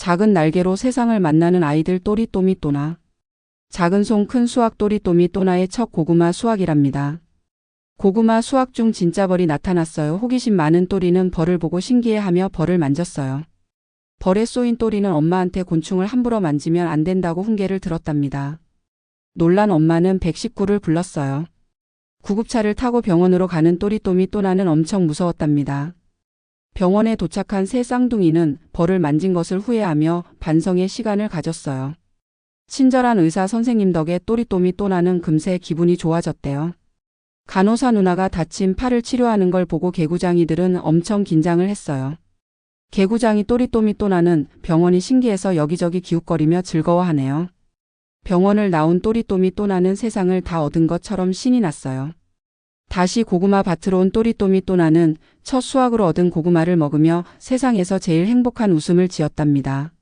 작은 날개로 세상을 만나는 아이들 또리또미 또나. 작은 송큰 수확 또리또미 또나의 첫 고구마 수확이랍니다. 고구마 수확 중 진짜 벌이 나타났어요. 호기심 많은 또리는 벌을 보고 신기해하며 벌을 만졌어요. 벌에 쏘인 또리는 엄마한테 곤충을 함부로 만지면 안 된다고 훈계를 들었답니다. 놀란 엄마는 119를 불렀어요. 구급차를 타고 병원으로 가는 또리또미 또나는 엄청 무서웠답니다. 병원에 도착한 새 쌍둥이는 벌을 만진 것을 후회하며 반성의 시간을 가졌어요. 친절한 의사 선생님 덕에 또리또미 또 나는 금세 기분이 좋아졌대요. 간호사 누나가 다친 팔을 치료하는 걸 보고 개구장이들은 엄청 긴장을 했어요. 개구장이 또리또미 또 나는 병원이 신기해서 여기저기 기웃거리며 즐거워하네요. 병원을 나온 또리또미 또 나는 세상을 다 얻은 것처럼 신이 났어요. 다시 고구마 밭으로 온 또리또미 또나는 첫 수확으로 얻은 고구마를 먹으며 세상에서 제일 행복한 웃음을 지었답니다.